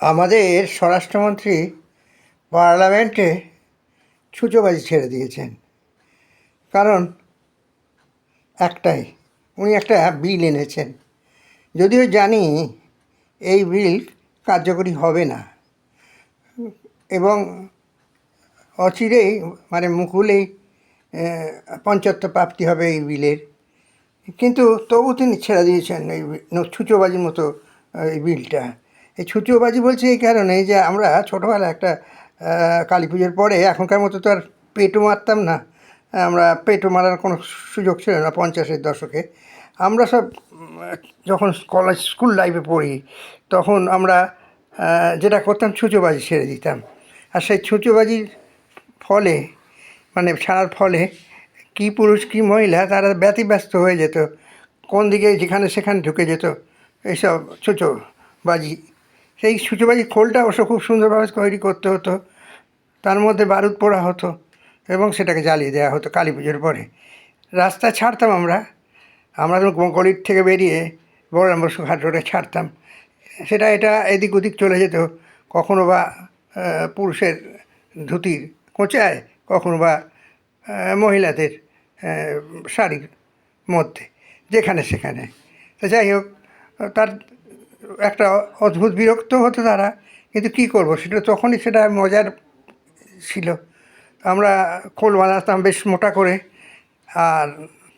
আমাদের স্বরাষ্ট্রমন্ত্রী পার্লামেন্টে ছুঁচোবাজি ছেড়ে দিয়েছেন। কারণ একটাই, উনি একটা বিল এনেছেন। যদিও জানি এই বিল কার্যকরী হবে না। এবং অচিরেই মানে মুকুলেই পঞ্চত্ব প্রাপ্তি হবে এই বিলের। কিন্তু তবু তিনি ছেড়ে দিয়েছেন এই ছুঁচোবাজির মতো, এই বিলটা। এই ছুঁচোবাজি বলছি এই কারণে যে আমরা ছোটোবেলা একটা কালী পুজোর পরে এখনকার মতো তো আর পেটও মারতাম না। আমরা পেটও মারার কোনো সুযোগ ছিল না পঞ্চাশের দশকে। আমরা সব যখন কলেজ, স্কুল লাইফে পড়ি, তখন আমরা যেটা করতাম ছুঁচোবাজি ছেড়ে দিতাম। আর সেই ছুঁচোবাজির ফলে মানে ছাড়ার ফলে কী পুরুষ কী মহিলা তারা ব্যতিব্যস্ত হয়ে যেত। কোন দিকে যেখানে সেখানে ঢুকে যেত, এইসব ছুঁচো বাজি সেই ছুঁচোবাজি খোলটা অবশ্য খুব সুন্দরভাবে তৈরি করতে হতো। তার মধ্যে বারুদ পোড়া হতো এবং সেটাকে জ্বালিয়ে দেওয়া হতো কালী পুজোর পরে। রাস্তা ছাড়তাম আমরা। আমরা যখন গলির থেকে বেরিয়ে বড়রাম বসু ঘাট রোডে ছাড়তাম। সেটা এটা এদিক ওদিক চলে যেত। কখনো বা পুরুষের ধুতির কোঁচায়, কখনো বা মহিলাদের শাড়ির মধ্যে, যেখানে সেখানে। যাই হোক, তার একটা অদ্ভুত বিরক্ত হতো তারা, কিন্তু কী করব? সেটা তখনই সেটা মজার ছিল। আমরা খোল বানাতাম বেশ মোটা করে, আর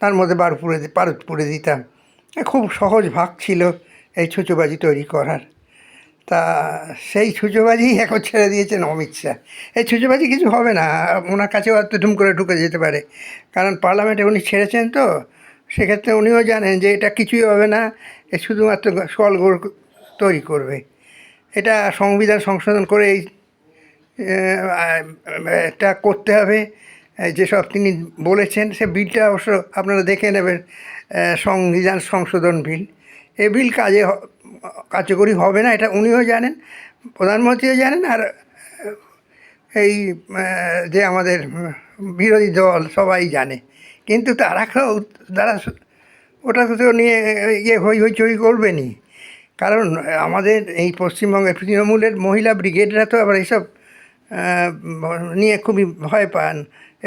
তার মধ্যে বার পুড়ে বারুদ পুড়ে দিতাম। খুব সহজ ভাগ ছিল এই ছুঁচোবাজি তৈরি করার। তা সেই ছুঁচোবাজি এখন ছেড়ে দিয়েছেন অমিত শাহ। এই ছুঁচোবাজি কিছু হবে না, ওনার কাছেও হয়তো ধুম করে ঢুকে যেতে পারে। কারণ পার্লামেন্টে উনি ছেড়েছেন তো, সেক্ষেত্রে উনিও জানেন যে এটা কিছুই হবে না এ শুধুমাত্র স্কলগোল তৈরি করবে। এটা সংবিধান সংশোধন করে এই এটা করতে হবে। যেসব তিনি বলেছেন, সে বিলটা অবশ্য আপনারা দেখে নেবেন সংবিধান সংশোধন বিল। এ বিল কাজে কার্যকরী হবে না, এটা উনিও জানেন, প্রধানমন্ত্রীও জানেন, আর এই যে আমাদের বিরোধী দল সবাই জানে। কিন্তু তারা তারা ওটা তো নিয়ে ইয়ে হই হইচই করবেনি। কারণ আমাদের এই পশ্চিমবঙ্গের তৃণমূলের মহিলা ব্রিগেডরা তো আবার এইসব নিয়ে খুবই ভয় পান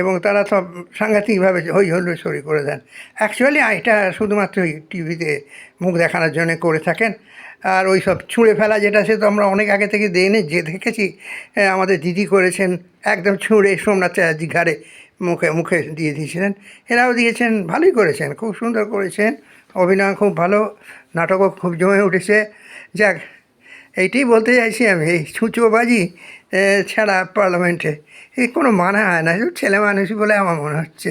এবং তারা সব সাংঘাতিকভাবে হই হল্লোসরি করে দেন। অ্যাকচুয়ালি এটা শুধুমাত্র টিভিতে মুখ দেখানোর জন্য করে থাকেন। আর ওই সব ছুঁড়ে ফেলা যেটা, সে তো আমরা অনেক আগে থেকে দেনে যে দেখেছি আমাদের দিদি করেছেন একদম ছুঁড়ে সোমনাথ চ্যাটার্জি ঘাড়ে। মুখে মুখে দিয়ে দিয়েছিলেন। এরাও দিয়েছেন, ভালোই করেছেন, খুব সুন্দর করেছেন। অভিনয় খুব ভালো, নাটকও খুব জমে উঠেছে। যাক, এইটাই বলতে চাইছি আমি, এই ছুঁচোবাজি ছাড়া পার্লামেন্টে এই কোনো মানে হয় না ছেলে মানুষই বলে আমার মনে হচ্ছে।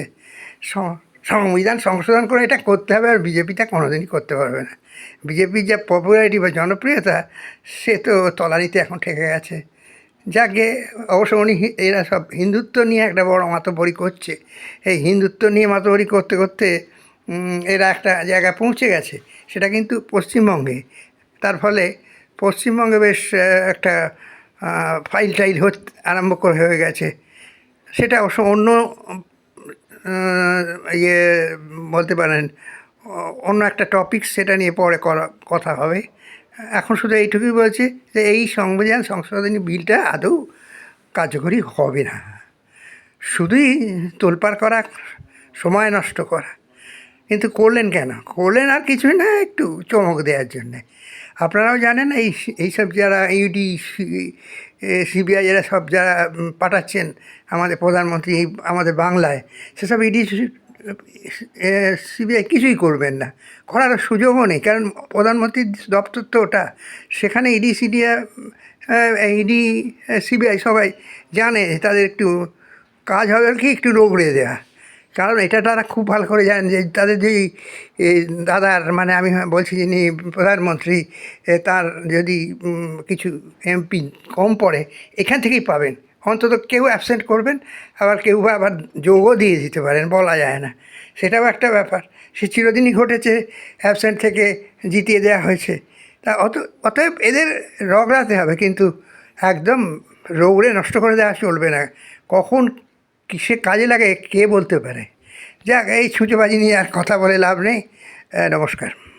সংবিধান সংশোধন করে এটা করতে হবে আর বিজেপিটা কোনোদিনই করতে পারবে না। বিজেপির যা পপুলারিটি বা জনপ্রিয়তা, সে তো তলানিতে এখন ঠেকে গেছে। যাকে অবশ্য উনি এরা সব হিন্দুত্ব নিয়ে একটা বড় মাতব্বরি করছে। এই হিন্দুত্ব নিয়ে মাতব্বরি করতে করতে এরা একটা জায়গায় পৌঁছে গেছে। সেটা কিন্তু পশ্চিমবঙ্গে। তার ফলে পশ্চিমবঙ্গে বেশ একটা ফাইল টাইল হতে, আরম্ভ করে হয়ে গেছে। সেটা অবশ্য অন্য ইয়ে বলতে পারেন অন্য একটা টপিক সেটা নিয়ে পরে কথা হবে। এখন শুধু এইটুকুই বলছি যে এই সংবিধান সংশোধনী বিলটা আদৌ কার্যকরী হবে না। শুধুই তোলপাড় করা, সময় নষ্ট করা। কিন্তু করলেন কেন? করলেন আর কিছুই না, একটু চমক দেওয়ার জন্যে। আপনারাও জানেন এই, এইসব যারা ইউডি সিবিআই যারা সব যারা পাঠাচ্ছেন আমাদের প্রধানমন্ত্রী আমাদের বাংলায়, সেসব ইডি সিবিআই কিছুই করবেন না। করার সুযোগও নেই। কারণ প্রধানমন্ত্রীর দপ্তর তো ওটা। সেখানে ইডি সিডিআ ইডি, সিবিআই সবাই জানে তাদের একটু কাজ হবে আর কি, একটু রোগড়ে দেওয়া কারণ এটা তারা খুব ভালো করে জানেন যে তাদের যেই দাদার মানে আমি বলছি যিনি প্রধানমন্ত্রী তার যদি কিছু এমপি কম পড়ে, এখান থেকেই পাবেন। অন্তত কেউ অ্যাবসেন্ট করবেন, আবার কেউ বা আবার যোগও দিয়ে দিতে পারেন, বলা যায় না। সেটাও একটা ব্যাপার। সে চিরদিনই ঘটেছে অ্যাবসেন্ট থেকে জিতিয়ে দেওয়া হয়েছে। তা অত, অতএব এদের রগড়াতে হবে, কিন্তু একদম রৌড়ে নষ্ট করে দেওয়া চলবে না। কখন কিসে কাজে লাগে, কে বলতে পারে? যাক, এই ছুঁচোবাজি নিয়ে আর কথা বলে লাভ নেই। নমস্কার।